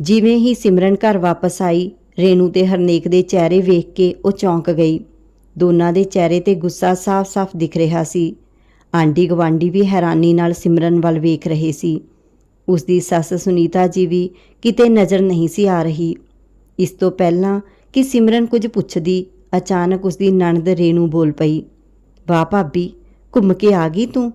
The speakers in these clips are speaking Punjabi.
ਜਿਵੇਂ ਹੀ ਸਿਮਰਨ ਘਰ ਵਾਪਸ ਆਈ, ਰੇਨੂ ਤੇ ਹਰਨੇਕ ਦੇ ਚਿਹਰੇ ਵੇਖ ਕੇ ਉਹ ਚੌਂਕ ਗਈ। ਦੋਨਾਂ ਦੇ ਚਿਹਰੇ ਤੇ ਗੁੱਸਾ ਸਾਫ਼-ਸਾਫ਼ ਦਿਖ ਰਿਹਾ ਸੀ। ਆਂਡੀ ਗਵਾਂਡੀ ਵੀ ਹੈਰਾਨੀ ਨਾਲ ਸਿਮਰਨ ਵੱਲ ਵੇਖ ਰਹੇ ਸੀ। ਉਸ ਦੀ ਸੱਸ ਸੁਨੀਤਾ ਜੀ ਵੀ ਕਿਤੇ ਨਜ਼ਰ ਨਹੀਂ ਸੀ ਆ ਰਹੀ। ਇਸ ਤੋਂ ਪਹਿਲਾਂ ਕਿ ਸਿਮਰਨ ਕੁਝ ਪੁੱਛਦੀ, ਅਚਾਨਕ ਉਸ ਦੀ ਨਣਦ ਰੇਨੂ ਬੋਲ ਪਈ, ਵਾਹ ਭਾਬੀ, ਘੁੰਮ ਕੇ ਆ ਗਈ ਤੂੰ?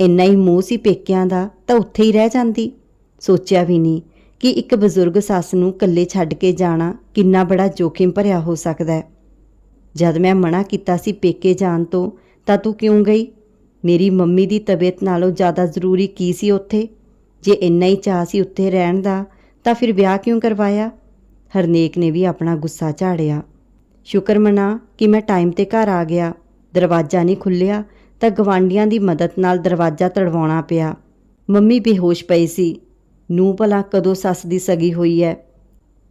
ਇੰਨਾ ਹੀ ਮੂੰਹ ਸੀ ਪੇਕਿਆਂ ਦਾ, ਤਾਂ ਉੱਥੇ ਹੀ ਰਹਿ ਜਾਂਦੀ? ਸੋਚਿਆ ਵੀ ਨਹੀਂ। ਕਿ ਇੱਕ ਬਜ਼ੁਰਗ ਸੱਸ ਨੂੰ ਇਕੱਲੇ ਛੱਡ ਕੇ ਜਾਣਾ ਕਿੰਨਾ ਬੜਾ ਜੋਖਿਮ ਭਰਿਆ ਹੋ ਸਕਦਾ ਹੈ। ਜਦ ਮੈਂ ਮਨਾ ਕੀਤਾ ਸੀ ਪੇਕੇ ਜਾਣ ਤੋਂ, ਤਾਂ ਤੂੰ ਕਿਉਂ ਗਈ? ਮੇਰੀ ਮੰਮੀ ਦੀ ਤਬੀਅਤ ਨਾਲੋਂ ਜ਼ਿਆਦਾ ਜ਼ਰੂਰੀ ਕੀ ਸੀ ਉੱਥੇ? ਜੇ ਇੰਨਾ ਹੀ ਚਾਹ ਸੀ ਉੱਥੇ ਰਹਿਣ ਦਾ, ਤਾਂ ਫਿਰ ਵਿਆਹ ਕਿਉਂ ਕਰਵਾਇਆ? ਹਰਨੇਕ ਨੇ ਵੀ ਆਪਣਾ ਗੁੱਸਾ ਝਾੜਿਆ। ਸ਼ੁਕਰ ਮਨਾ ਕਿ ਮੈਂ ਟਾਈਮ ਤੇ ਘਰ ਆ ਗਿਆ। ਦਰਵਾਜ਼ਾ ਨਹੀਂ ਖੁੱਲਿਆ ਤਾਂ ਗਵਾਂਡੀਆਂ ਦੀ ਮਦਦ ਨਾਲ ਦਰਵਾਜ਼ਾ ਤੜਵਾਉਣਾ ਪਿਆ। ਮੰਮੀ ਬੇਹੋਸ਼ ਪਈ ਸੀ। ਨੂੰ ਭਲਾ ਕਦੋਂ ਸੱਸ ਦੀ ਸਗੀ ਹੋਈ ਹੈ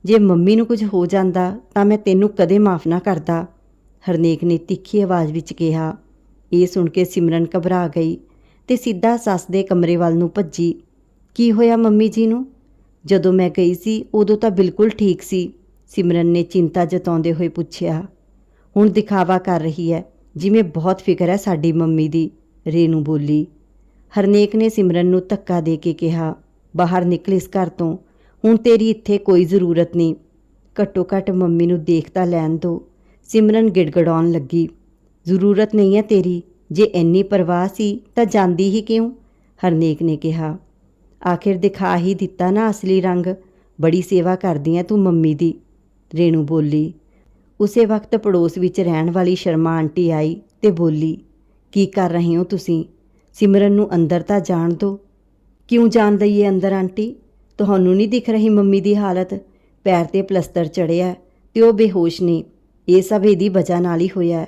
ਜੇ ਮੰਮੀ ਨੂੰ ਕੁਝ ਹੋ ਜਾਂਦਾ, ਤਾਂ ਮੈਂ ਤੈਨੂੰ ਕਦੇ ਮਾਫ ਨਾ ਕਰਦਾ। ਹਰਨੇਕ ਨੇ ਤਿੱਖੀ ਆਵਾਜ਼ ਵਿੱਚ ਕਿਹਾ। ਇਹ ਸੁਣ ਕੇ ਸਿਮਰਨ ਘਬਰਾ ਗਈ ਤੇ ਸਿੱਧਾ ਸੱਸ ਦੇ ਕਮਰੇ ਵੱਲ ਨੂੰ ਭੱਜੀ। ਕੀ ਹੋਇਆ ਮੰਮੀ ਜੀ ਨੂੰ? ਜਦੋਂ ਮੈਂ ਗਈ ਸੀ, ਉਦੋਂ ਤਾਂ ਬਿਲਕੁਲ ਠੀਕ ਸੀ, ਸਿਮਰਨ ਨੇ ਚਿੰਤਾ ਜਤਾਉਂਦੇ ਹੋਏ ਪੁੱਛਿਆ। ਹੁਣ ਦਿਖਾਵਾ ਕਰ ਰਹੀ ਹੈ ਜਿਵੇਂ ਬਹੁਤ ਫਿਕਰ ਹੈ ਸਾਡੀ ਮੰਮੀ ਦੀ, ਰੇਨੂ ਬੋਲੀ। ਹਰਨੇਕ ਨੇ ਸਿਮਰਨ ਨੂੰ ਧੱਕਾ ਦੇ ਕੇ ਕਿਹਾ। ਬਾਹਰ ਨਿਕਲ ਇਸ ਘਰ ਤੋਂ। ਹੁਣ ਤੇਰੀ ਇੱਥੇ ਕੋਈ ਜ਼ਰੂਰਤ ਨਹੀਂ। ਘੱਟੋ ਘੱਟ ਮੰਮੀ ਨੂੰ ਦੇਖ ਲੈਣ ਦੋ। ਸਿਮਰਨ ਗਿੜਗੜਾਉਣ ਲੱਗੀ। ਜ਼ਰੂਰਤ ਨਹੀਂ ਹੈ ਤੇਰੀ। ਜੇ ਇੰਨੀ ਪਰਵਾਹ ਸੀ ਤਾਂ ਜਾਂਦੀ ਹੀ ਕਿਉਂ? ਹਰਨੇਕ ਨੇ ਕਿਹਾ। ਆਖਿਰ ਦਿਖਾ ਹੀ ਦਿੱਤਾ ਨਾ ਅਸਲੀ ਰੰਗ। ਬੜੀ ਸੇਵਾ ਕਰਦੀ ਐ ਤੂੰ ਮੰਮੀ ਦੀ। ਰੇਣੂ ਬੋਲੀ। ਉਸੇ ਵਕਤ ਪੜੋਸ ਵਿੱਚ ਰਹਿਣ ਵਾਲੀ ਸ਼ਰਮਾ ਆਂਟੀ ਆਈ ਤੇ ਬੋਲੀ, ਕੀ ਕਰ ਰਹੇ ਹੋ ਤੁਸੀਂ? ਸਿਮਰਨ ਨੂੰ ਅੰਦਰ ਤਾਂ ਜਾਣ ਦਿਓ ਕਿਉਂ ਜਾਣ ਦਈਏ ਅੰਦਰ, ਆਂਟੀ? ਤੁਹਾਨੂੰ ਨਹੀਂ ਦਿਖ ਰਹੀ ਮੰਮੀ ਦੀ ਹਾਲਤ? ਪੈਰ ਤੇ ਪਲਸਤਰ ਚੜਿਆ, ਤੇ ਉਹ ਬੇਹੋਸ਼ ਨੇ। ਇਹ ਸਭ ਇਹਦੀ ਵਜ੍ਹਾ ਨਾਲ ਹੀ ਹੋਇਆ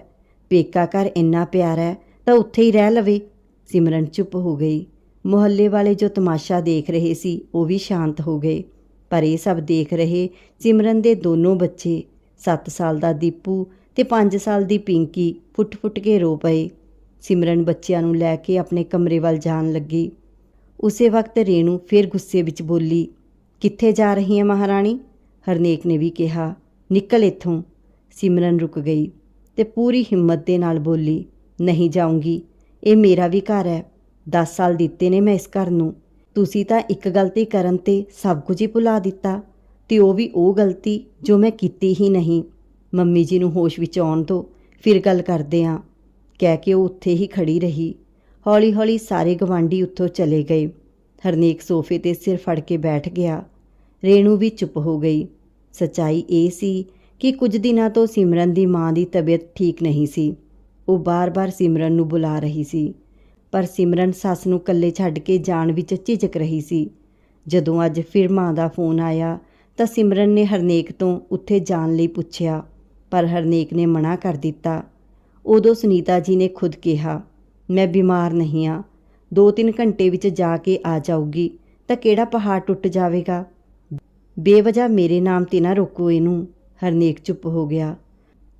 ਪੇਕਾ ਘਰ ਇੰਨਾ ਪਿਆਰਾ ਹੈ, ਤਾਂ ਉੱਥੇ ਹੀ ਰਹਿ ਲਵੇ। ਸਿਮਰਨ ਚੁੱਪ ਹੋ ਗਈ। ਮੁਹੱਲੇ ਵਾਲੇ ਜੋ ਤਮਾਸ਼ਾ ਦੇਖ ਰਹੇ ਸੀ, ਉਹ ਵੀ ਸ਼ਾਂਤ ਹੋ ਗਏ। ਪਰ ਇਹ ਸਭ ਦੇਖ ਰਹੇ ਸਿਮਰਨ ਦੇ ਦੋਨੋਂ ਬੱਚੇ 7 ਸਾਲ ਦਾ ਦੀਪੂ ਤੇ 5 ਸਾਲ ਦੀ ਪਿੰਕੀ, ਫੁੱਟ-ਫੁੱਟ ਕੇ ਰੋ ਪਏ। ਸਿਮਰਨ ਬੱਚਿਆਂ ਨੂੰ ਲੈ ਕੇ ਆਪਣੇ ਕਮਰੇ ਵੱਲ ਜਾਣ ਲੱਗੀ। ਉਸੇ ਵਕਤ ਰੇਣੂ ਫਿਰ ਗੁੱਸੇ ਵਿੱਚ ਬੋਲੀ, ਕਿੱਥੇ ਜਾ ਰਹੀ ਹੈ ਮਹਾਰਾਣੀ? ਹਰਨੇਕ ਨੇ ਵੀ ਕਿਹਾ, ਨਿਕਲ ਇੱਥੋਂ। ਸਿਮਰਨ ਰੁਕ ਗਈ ਤੇ ਪੂਰੀ ਹਿੰਮਤ ਦੇ ਨਾਲ ਬੋਲੀ, ਨਹੀਂ ਜਾਊਂਗੀ, ਇਹ ਮੇਰਾ ਵੀ ਘਰ ਹੈ। 10 ਸਾਲ ਦਿੱਤੇ ਨੇ ਮੈਂ ਇਸ ਘਰ ਨੂੰ। ਤੁਸੀਂ ਤਾਂ ਇੱਕ ਗਲਤੀ ਕਰਨ ਤੇ ਸਭ ਕੁਝ ਹੀ ਭੁਲਾ ਦਿੱਤਾ ਤੇ ਉਹ ਵੀ ਉਹ ਗਲਤੀ ਜੋ ਮੈਂ ਕੀਤੀ ਹੀ ਨਹੀਂ। ਮੰਮੀ ਜੀ ਨੂੰ ਹੋਸ਼ ਵਿੱਚ ਆਉਣ ਤੋਂ ਫਿਰ ਗੱਲ ਕਰਦੇ ਆਂ। ਕਹਿ ਕੇ ਉਹ ਉੱਥੇ ਹੀ ਖੜੀ ਰਹੀ। ਹੌਲੀ-ਹੌਲੀ ਸਾਰੇ ਗਵਾਂਢੀ ਉੱਥੋਂ ਚਲੇ ਗਏ। ਹਰਨੇਕ ਸੋਫੇ ਤੇ ਸਿਰ ਫੜ ਕੇ ਬੈਠ ਗਿਆ। ਰੇਣੂ ਵੀ ਚੁੱਪ ਹੋ ਗਈ। ਸਚਾਈ ਇਹ ਸੀ ਕਿ ਕੁਝ ਦਿਨਾਂ ਤੋਂ ਸਿਮਰਨ ਦੀ ਮਾਂ ਦੀ ਤਬੀਅਤ ਠੀਕ ਨਹੀਂ ਸੀ। ਉਹ ਬਾਰ-ਬਾਰ ਸਿਮਰਨ ਨੂੰ ਬੁਲਾ ਰਹੀ ਸੀ। ਪਰ ਸਿਮਰਨ ਸੱਸ ਨੂੰ ਇਕੱਲੇ ਛੱਡ ਕੇ ਜਾਣ ਵਿੱਚ ਝਿਜਕ ਰਹੀ ਸੀ। ਜਦੋਂ ਅੱਜ ਫਿਰ ਮਾਂ ਦਾ ਫੋਨ ਆਇਆ, ਤਾਂ ਸਿਮਰਨ ਨੇ ਹਰਨੇਕ ਤੋਂ ਉੱਥੇ ਜਾਣ ਲਈ ਪੁੱਛਿਆ। ਪਰ ਹਰਨੇਕ ਨੇ ਮਨਾ ਕਰ ਦਿੱਤਾ। ਉਦੋਂ ਸੁਨੀਤਾ ਜੀ ਨੇ ਖੁਦ ਕਿਹਾ ਮੈਂ ਬਿਮਾਰ ਨਹੀਂ ਆ। ਦੋ ਤਿੰਨ ਘੰਟੇ ਵਿੱਚ ਜਾ ਕੇ ਆ ਜਾਊਗੀ, ਤਾਂ ਕਿਹੜਾ ਪਹਾੜ ਟੁੱਟ ਜਾਵੇਗਾ? ਬੇਵਜ੍ਹਾ ਮੇਰੇ ਨਾਮ ਤੇ ਨਾ ਰੋਕੋ ਇਹਨੂੰ। ਹਰਨੇਕ ਚੁੱਪ ਹੋ ਗਿਆ।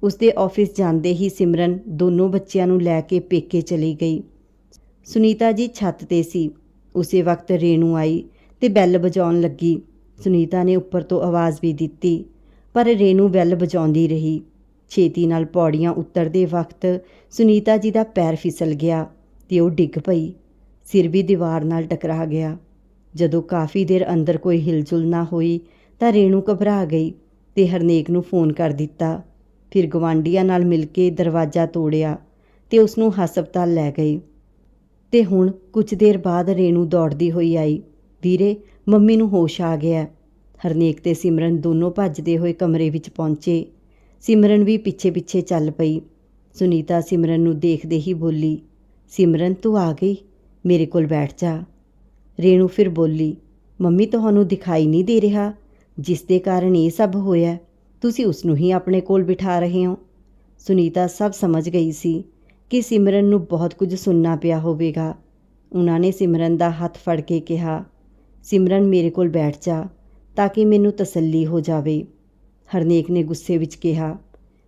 ਉਸਦੇ ਆਫਿਸ ਜਾਂਦੇ ਹੀ ਸਿਮਰਨ ਦੋਨੋਂ ਬੱਚਿਆਂ ਨੂੰ ਲੈ ਕੇ ਪੇਕੇ ਚਲੀ ਗਈ। ਸੁਨੀਤਾ ਜੀ ਛੱਤ ਤੇ ਸੀ। ਉਸੇ ਵਕਤ ਰੇਣੂ ਆਈ ਤੇ ਬੈਲ ਵਜਾਉਣ ਲੱਗੀ। ਸੁਨੀਤਾ ਨੇ ਉੱਪਰ ਤੋਂ ਆਵਾਜ਼ ਵੀ ਦਿੱਤੀ, ਪਰ ਰੇਨੂ ਬੈਲ ਵਜਾਉਂਦੀ ਰਹੀ। ਛੇਤੀ ਨਾਲ ਪੌੜੀਆਂ ਉਤਰਦੇ ਵਕਤ ਸੁਨੀਤਾ ਜੀ ਦਾ ਪੈਰ ਫਿਸਲ ਗਿਆ ਤੇ ਉਹ ਡਿੱਗ ਪਈ। ਸਿਰ ਵੀ ਦੀਵਾਰ ਨਾਲ ਟਕਰਾ ਗਿਆ। ਜਦੋਂ ਕਾਫੀ ਦੇਰ ਅੰਦਰ ਕੋਈ ਹਿਲਜੁਲ ਨਾ ਹੋਈ ਤਾਂ ਰੇਣੂ ਘਬਰਾ ਗਈ ਤੇ ਹਰਨੇਕ ਨੂੰ ਫੋਨ ਕਰ ਦਿੱਤਾ। ਫਿਰ ਗਵਾਂਡੀਆਂ ਨਾਲ ਮਿਲ ਕੇ ਦਰਵਾਜ਼ਾ ਤੋੜਿਆ ਤੇ ਉਸ ਨੂੰ ਹਸਪਤਾਲ ਲੈ ਗਈ। ਤੇ ਹੁਣ ਕੁਝ ਦੇਰ ਬਾਅਦ ਰੇਣੂ ਦੌੜਦੀ ਹੋਈ ਆਈ। ਵੀਰੇ, ਮੰਮੀ ਨੂੰ ਹੋਸ਼ ਆ ਗਿਆ ਹਰਨੇਕ ਤੇ ਸਿਮਰਨ ਦੋਨੋਂ ਭੱਜਦੇ ਹੋਏ ਕਮਰੇ ਵਿੱਚ ਪਹੁੰਚੇ। ਸਿਮਰਨ ਵੀ ਪਿੱਛੇ-ਪਿੱਛੇ ਚੱਲ ਪਈ। ਸੁਨੀਤਾ ਸਿਮਰਨ ਨੂੰ ਦੇਖਦੇ ਹੀ ਬੋਲੀ, ਸਿਮਰਨ, ਤੂੰ ਆ ਗਈ? ਮੇਰੇ ਕੋਲ ਬੈਠ ਜਾ। ਰੇਣੂ ਫਿਰ ਬੋਲੀ, ਮੰਮੀ ਤੁਹਾਨੂੰ ਦਿਖਾਈ ਨਹੀਂ ਦੇ ਰਿਹਾ, ਜਿਸ ਦੇ ਕਾਰਨ ਇਹ ਸਭ ਹੋਇਆ, ਤੁਸੀਂ ਉਸ ਨੂੰ ਹੀ ਆਪਣੇ ਕੋਲ ਬਿਠਾ ਰਹੇ ਹੋ। ਸੁਨੀਤਾ ਸਭ ਸਮਝ ਗਈ ਸੀ ਕਿ ਸਿਮਰਨ ਨੂੰ ਬਹੁਤ ਕੁਝ ਸੁਣਨਾ ਪਿਆ ਹੋਵੇਗਾ। ਉਹਨਾਂ ਨੇ ਸਿਮਰਨ ਦਾ ਹੱਥ ਫੜ ਕੇ ਕਿਹਾ, ਸਿਮਰਨ, ਮੇਰੇ ਕੋਲ ਬੈਠ ਜਾ, ਤਾਂ ਕਿ ਮੈਨੂੰ ਤਸੱਲੀ ਹੋ ਜਾਵੇ। ਹਰਨੇਕ ਨੇ ਗੁੱਸੇ ਵਿੱਚ ਕਿਹਾ,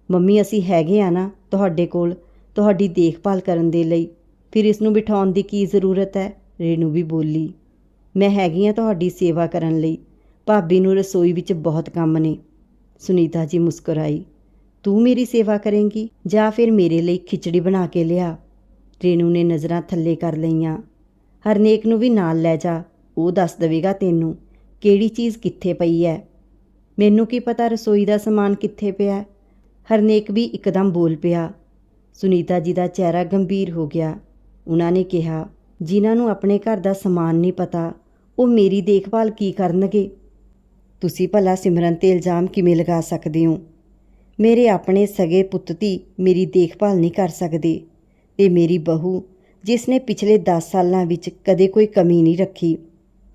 ਮੰਮੀ, ਅਸੀਂ ਹੈਗੇ ਆ ਨਾ ਤੁਹਾਡੇ ਕੋਲ, ਤੁਹਾਡੀ ਦੇਖਭਾਲ ਕਰਨ ਦੇ ਲਈ। ਫਿਰ ਇਸ ਨੂੰ ਬਿਠਾਉਣ ਦੀ ਕੀ ਜ਼ਰੂਰਤ ਹੈ? ਰੇਣੂ ਵੀ ਬੋਲੀ, ਮੈਂ ਹੈਗੀ ਆ ਤੁਹਾਡੀ ਸੇਵਾ ਕਰਨ ਲਈ। ਭਾਬੀ ਨੂੰ ਰਸੋਈ ਵਿੱਚ ਬਹੁਤ ਕੰਮ ਨੇ। ਸੁਨੀਤਾ ਜੀ ਮੁਸਕਰਾਈ, ਤੂੰ ਮੇਰੀ ਸੇਵਾ ਕਰੇਂਗੀ ਜਾਂ ਫਿਰ ਮੇਰੇ ਲਈ ਖਿਚੜੀ ਬਣਾ ਕੇ ਲਿਆ? ਰੇਨੂ ਨੇ ਨਜ਼ਰਾਂ ਥੱਲੇ ਕਰ ਲਈਆਂ, ਹਰਨੇਕ ਨੂੰ ਵੀ ਨਾਲ ਲੈ ਜਾ, ਉਹ ਦੱਸ ਦੇਵੇਗਾ ਤੈਨੂੰ ਕਿਹੜੀ ਚੀਜ਼ ਕਿੱਥੇ ਪਈ ਹੈ? ਮੈਨੂੰ ਕੀ ਪਤਾ ਰਸੋਈ ਦਾ ਸਮਾਨ ਕਿੱਥੇ ਪਿਆ ਹਰਨੇਕ ਵੀ ਇੱਕਦਮ ਬੋਲ ਪਿਆ। ਸੁਨੀਤਾ ਜੀ ਦਾ ਚਿਹਰਾ ਗੰਭੀਰ ਹੋ ਗਿਆ। ਉਹਨਾਂ ਨੇ ਕਿਹਾ, ਜਿਨ੍ਹਾਂ ਨੂੰ ਆਪਣੇ ਘਰ ਦਾ ਸਮਾਨ ਨਹੀਂ ਪਤਾ, ਉਹ ਮੇਰੀ ਦੇਖਭਾਲ ਕੀ ਕਰਨਗੇ? ਤੁਸੀਂ ਭਲਾ ਸਿਮਰਨ ਤੇ ਇਲਜ਼ਾਮ ਕਿਵੇਂ ਲਗਾ ਸਕਦੇ ਹੋ? ਮੇਰੇ ਆਪਣੇ ਸਗੇ ਪੁੱਤ ਧੀ ਮੇਰੀ ਦੇਖਭਾਲ ਨਹੀਂ ਕਰ ਸਕਦੇ ਤੇ ਮੇਰੀ ਬਹੂ, ਜਿਸ ਨੇ ਪਿਛਲੇ 10 ਸਾਲਾਂ ਵਿੱਚ ਕਦੇ ਕੋਈ ਕਮੀ ਨਹੀਂ ਰੱਖੀ,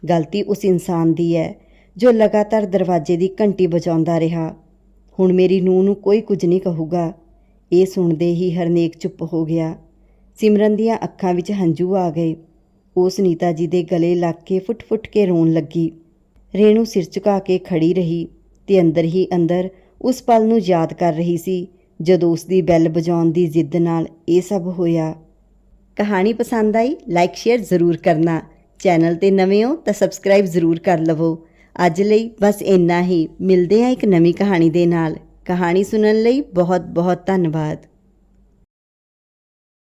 ਗਲਤੀ ਉਸ ਇਨਸਾਨ ਦੀ ਹੈ ਜੋ ਲਗਾਤਾਰ ਦਰਵਾਜ਼ੇ ਦੀ ਘੰਟੀ ਵਜਾਉਂਦਾ ਰਿਹਾ। ਹੁਣ ਮੇਰੀ ਨੂੰਹ ਨੂੰ ਕੋਈ ਕੁਝ ਨਹੀਂ ਕਹੂਗਾ। ਇਹ ਸੁਣਦੇ ਹੀ ਹਰਨੇਕ ਚੁੱਪ ਹੋ ਗਿਆ। ਸਿਮਰਨ ਦੀਆਂ ਅੱਖਾਂ ਵਿੱਚ ਹੰਝੂ ਆ ਗਏ। ਉਸ ਨੀਤਾ ਜੀ ਦੇ ਗਲੇ ਲੱਗ ਕੇ ਫੁੱਟ-ਫੁੱਟ ਕੇ ਰੋਣ ਲੱਗੀ। ਰੇਣੂ ਸਿਰ ਝੁਕਾ ਕੇ ਖੜੀ ਰਹੀ ਤੇ ਅੰਦਰ ਹੀ ਅੰਦਰ ਉਸ ਪਲ ਨੂੰ ਯਾਦ ਕਰ ਰਹੀ ਸੀ, ਜਦੋਂ ਉਸ ਦੀ ਬੈਲ ਵਜਾਉਣ ਦੀ ਜ਼ਿੱਦ ਨਾਲ ਇਹ ਸਭ ਹੋਇਆ। ਕਹਾਣੀ ਪਸੰਦ ਆਈ, ਲਾਈਕ, ਸ਼ੇਅਰ ਜ਼ਰੂਰ ਕਰਨਾ। ਚੈਨਲ ਤੇ ਨਵੇਂ ਹੋ ਤਾਂ ਸਬਸਕ੍ਰਾਈਬ ਜ਼ਰੂਰ ਕਰ ਲਵੋ। ਅੱਜ ਲਈ ਬਸ ਇੰਨਾ ਹੀ। ਮਿਲਦੇ ਹਾਂ ਇੱਕ ਨਵੀਂ ਕਹਾਣੀ ਦੇ ਨਾਲ। ਕਹਾਣੀ ਸੁਣਨ ਲਈ ਬਹੁਤ ਬਹੁਤ ਧੰਨਵਾਦ।